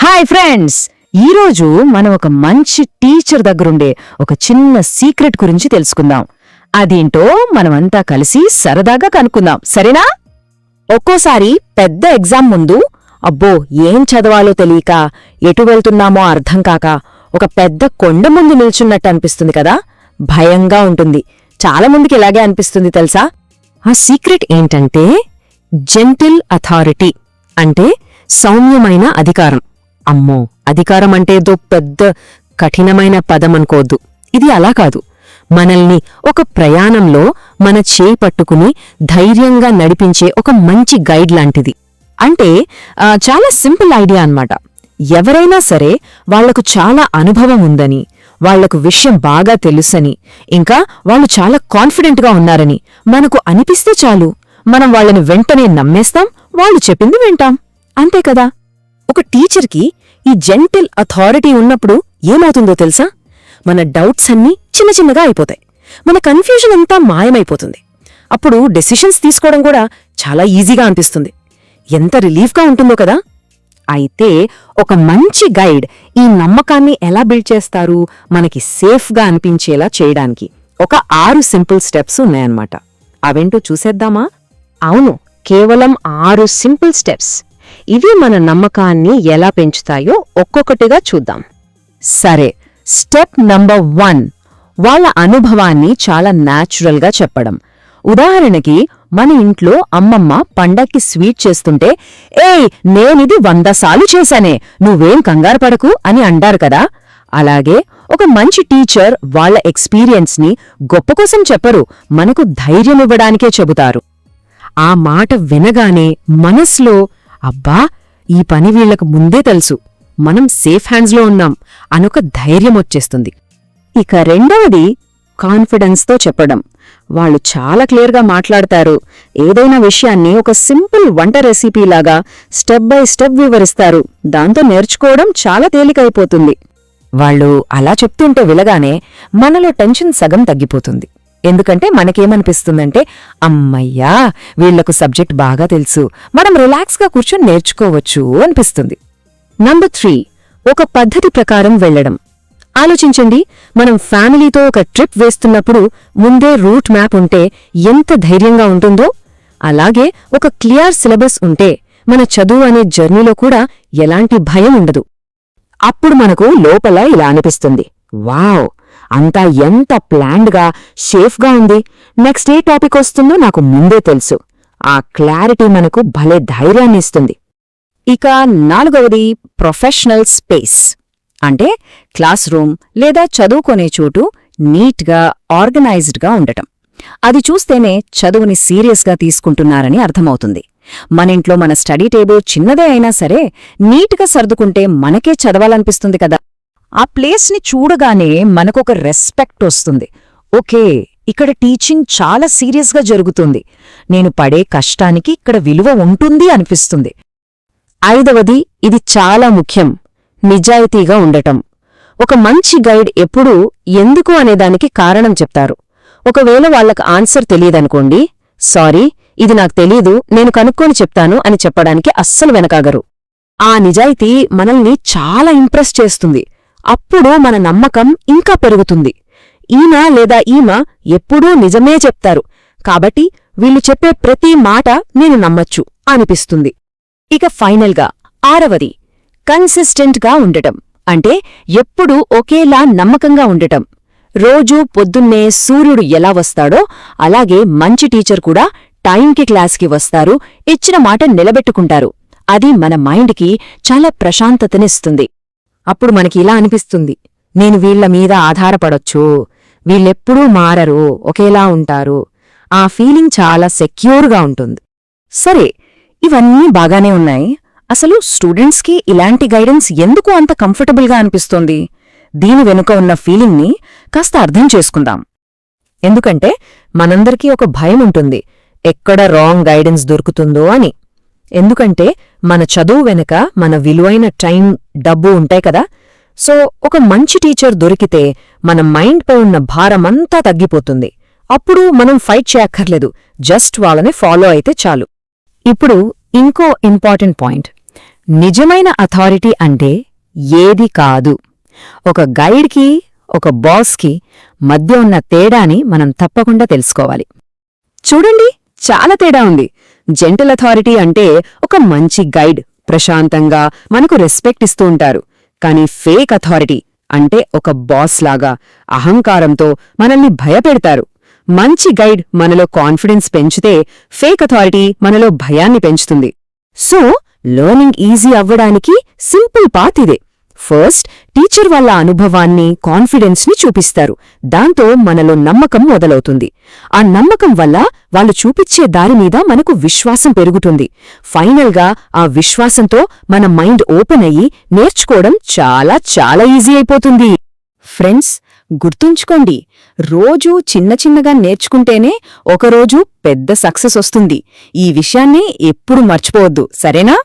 Hi friends ఈరోజు మనం ఒక మంచి టీచర్ దగ్గరుండే ఒక చిన్న సీక్రెట్ గురించి తెలుసుకుందాం. అదేంటో మనమంతా కలిసి సరదాగా కనుక్కుందాం. సరేనా? ఒక్కోసారి పెద్ద ఎగ్జామ్ ముందు అబ్బో ఏం చదవాలో తెలియక ఎటు వెళ్తున్నామో అర్థం కాక ఒక పెద్ద కొండ ముందు నిల్చున్నట్టు అనిపిస్తుంది కదా? భయంగా ఉంటుంది. చాలా మందికి ఇలాగే అనిపిస్తుంది తెలుసా? ఆ సీక్రెట్ ఏంటంటే జెంటిల్ అథారిటీ అంటే సౌమ్యమైన అధికారం. అమ్మో అధికారం అంటే ఏదో పెద్ద కఠినమైన పదం అనుకోవద్దు ఇది అలా కాదు. మనల్ని ఒక ప్రయాణంలో మన చేయి పట్టుకుని ధైర్యంగా నడిపించే ఒక మంచి గైడ్ లాంటిది. అంటే చాలా సింపుల్ ఐడియా అన్నమాట. ఎవరైనా సరే వాళ్ళకు చాలా అనుభవం ఉందని వాళ్ళకు విషయం బాగా తెలుసని ఇంకా వాళ్ళు చాలా కాన్ఫిడెంట్గా ఉన్నారని మనకు అనిపిస్తే చాలు. మనం వాళ్ళని వెంటనే నమ్మేస్తాం వాళ్ళు చెప్పింది వింటాం. అంతే కదా? ఒక టీచర్కి ఈ జెంటిల్ అథారిటీ ఉన్నప్పుడు ఏమవుతుందో తెలుసా? మన డౌట్స్ అన్నీ చిన్న చిన్నగా అయిపోతాయి. మన కన్ఫ్యూజన్ అంతా మాయమైపోతుంది. అప్పుడు డెసిషన్స్ తీసుకోవడం కూడా చాలా ఈజీగా అనిపిస్తుంది. ఎంత రిలీఫ్గా ఉంటుందో కదా? అయితే ఒక మంచి గైడ్ ఈ నమ్మకాన్ని ఎలా బిల్డ్ చేస్తారు? మనకి సేఫ్గా అనిపించేలా చేయడానికి ఒక ఆరు సింపుల్ స్టెప్స్ ఉన్నాయన్నమాట. అవేంటో చూసేద్దామా? అవును కేవలం ఆరు సింపుల్ స్టెప్స్. ఇవి మన నమ్మకాన్ని ఎలా పెంచుతాయో ఒక్కొక్కటిగా చూద్దాం. సరే స్టెప్ నంబర్ వన్. వాళ్ళ అనుభవాన్ని చాలా న్యాచురల్గా చెప్పడం. ఉదాహరణకి మన ఇంట్లో అమ్మమ్మ పండక్కి స్వీట్ చేస్తుంటే ఏయ్ నేనిది వంద సార్లు చేశానే నువ్వేం కంగారు పడకు అని అంటారు కదా. అలాగే ఒక మంచి టీచర్ వాళ్ళ ఎక్స్పీరియన్స్ని గొప్ప కోసం చెప్పరు మనకు ధైర్యమివ్వడానికే చెబుతారు. ఆ మాట వినగానే మనస్లో అబ్బా ఈ పని వీళ్ళకు ముందే తెలుసు. మనం సేఫ్ హ్యాండ్స్లో ఉన్నాం అనొక ధైర్యం వచ్చేస్తుంది. ఇక రెండవది కాన్ఫిడెన్స్తో చెప్పడం. వాళ్ళు చాలా క్లియర్గా మాట్లాడతారు. ఏదైనా విషయాన్ని ఒక సింపుల్ వంట రెసిపీలాగా స్టెప్ బై స్టెప్ వివరిస్తారు. దాంతో నేర్చుకోవడం చాలా తేలికైపోతుంది. వాళ్ళు అలా చెప్తుంటే విలగానే మనలో టెన్షన్ సగం తగ్గిపోతుంది. ఎందుకంటే మనకేమనిపిస్తుందంటే అమ్మయ్యా వీళ్ళకు సబ్జెక్ట్ బాగా తెలుసు మనం రిలాక్స్గా కూర్చొని నేర్చుకోవచ్చు అనిపిస్తుంది. నంబర్ త్రీ ఒక పద్ధతి ప్రకారం వెళ్ళడం ఆలోచించండి మనం ఫ్యామిలీతో ఒక ట్రిప్ వేస్తున్నప్పుడు ముందే రూట్ మ్యాప్ ఉంటే ఎంత ధైర్యంగా ఉంటుందో అలాగే ఒక క్లియర్ సిలబస్ ఉంటే మన చదువు అనే జర్నీలో కూడా ఎలాంటి భయం ఉండదు. అప్పుడు మనకు లోపల ఇలా అనిపిస్తుంది. వావ్! అంతా ఎంత ప్లాన్డ్గా షేఫ్గా ఉంది? నెక్స్ట్ ఏ టాపిక్ వస్తుందో నాకు ముందే తెలుసు. ఆ క్లారిటీ మనకు భలే ధైర్యాన్ని ఇస్తుంది. ఇక నాలుగవది ప్రొఫెషనల్ స్పేస్. అంటే క్లాస్ రూమ్ లేదా చదువుకునే చోటు నీట్గా ఆర్గనైజ్డ్గా ఉండటం. అది చూస్తేనే చదువుని సీరియస్గా తీసుకుంటున్నారని అర్థమవుతుంది. మన ఇంట్లో మన స్టడీ టేబుల్ చిన్నదే అయినా సరే నీట్గా సర్దుకుంటే మనకే చదవాలనిపిస్తుంది కదా. ఆ ప్లేస్ని చూడగానే మనకొక రెస్పెక్ట్ వస్తుంది. ఓకే ఇక్కడ టీచింగ్ చాలా సీరియస్గా జరుగుతుంది. నేను పడే కష్టానికి ఇక్కడ విలువ ఉంటుంది అనిపిస్తుంది. ఐదవది ఇది చాలా ముఖ్యం. నిజాయితీగా ఉండటం. ఒక మంచి గైడ్ ఎప్పుడూ ఎందుకు అనేదానికి కారణం చెప్తారు. ఒకవేళ వాళ్ళకు ఆన్సర్ తెలియదనుకోండి సారీ ఇది నాకు తెలీదు నేను కనుక్కొని చెప్తాను అని చెప్పడానికి అస్సలు వెనకాగరు. ఆ నిజాయితీ మనల్ని చాలా ఇంప్రెస్ చేస్తుంది. అప్పుడు మన నమ్మకం ఇంకా పెరుగుతుంది. ఈయన లేదా ఈమె ఎప్పుడూ నిజమే చెప్తారు. కాబట్టి వీళ్ళు చెప్పే ప్రతి మాట నేను నమ్మచ్చు అనిపిస్తుంది. ఇక ఫైనల్గా ఆరవది కన్సిస్టెంట్గా ఉండటం. అంటే ఎప్పుడూ ఒకేలా నమ్మకంగా ఉండటం. రోజూ పొద్దున్నే సూర్యుడు ఎలా వస్తాడో అలాగే మంచి టీచర్ కూడా టైంకి క్లాస్కి వస్తారు ఇచ్చిన మాట నిలబెట్టుకుంటారు. అది మన మైండ్కి చాలా ప్రశాంతతనిస్తుంది. అప్పుడు మనకి ఇలా అనిపిస్తుంది. నేను వీళ్ళ మీద ఆధారపడొచ్చు. వీళ్ళెప్పుడూ మారరు. ఒకేలా ఉంటారు. ఆ ఫీలింగ్ చాలా సెక్యూర్గా ఉంటుంది. సరే ఇవన్నీ బాగానే ఉన్నాయి. అసలు స్టూడెంట్స్కి ఇలాంటి గైడెన్స్ ఎందుకు అంత కంఫర్టబుల్గా అనిపిస్తోంది? దీని వెనుక ఉన్న ఫీలింగ్ని కాస్త అర్థం చేసుకుందాం. ఎందుకంటే మనందరికీ ఒక భయం ఉంటుంది. ఎక్కడ రాంగ్ గైడెన్స్ దొరుకుతుందో అని. ఎందుకంటే మన చదువు వెనక మన విలువైన టైం డబ్బు ఉంటాయి కదా. సో ఒక మంచి టీచర్ దొరికితే మన మైండ్పై ఉన్న భారమంతా తగ్గిపోతుంది. అప్పుడు మనం ఫైట్ చేయక్కర్లేదు. జస్ట్ వాళ్ళని ఫాలో అయితే చాలు. ఇప్పుడు ఇంకో ఇంపార్టెంట్ పాయింట్. నిజమైన అథారిటీ అంటే ఏది కాదు. ఒక గైడ్కి ఒక బాస్కి మధ్య ఉన్న తేడాని మనం తప్పకుండా తెలుసుకోవాలి. చూడండి! చాలా తేడా ఉంది. జెంటల్ అథారిటీ అంటే ఒక మంచి గైడ్. ప్రశాంతంగా మనకు రెస్పెక్ట్ ఇస్తూ ఉంటారు. కానీ ఫేక్ అథారిటీ అంటే ఒక బాస్ లాగా అహంకారంతో మనల్ని భయపెడతారు. మంచి గైడ్ మనలో కాన్ఫిడెన్స్ పెంచితే ఫేక్ అథారిటీ మనలో భయాన్ని పెంచుతుంది. సో లెర్నింగ్ ఈజీ అవ్వడానికి సింపుల్ పాత్ ఇదే. ఫస్ట్ టీచర్ వాళ్ళ అనుభవాన్ని కాన్ఫిడెన్స్ని చూపిస్తారు. దాంతో మనలో నమ్మకం మొదలవుతుంది. ఆ నమ్మకం వల్ల వాళ్ళు చూపించే దారి మీద మనకు విశ్వాసం పెరుగుతుంది. ఫైనల్గా ఆ విశ్వాసంతో మన మైండ్ ఓపెన్ అయ్యి నేర్చుకోవడం చాలా చాలా ఈజీ అయిపోతుంది. ఫ్రెండ్స్ గుర్తుంచుకోండి రోజూ చిన్న చిన్నగా నేర్చుకుంటేనే ఒకరోజు పెద్ద సక్సెస్ వస్తుంది. ఈ విషయాన్ని ఎప్పుడు మర్చిపోవద్దు. సరేనా?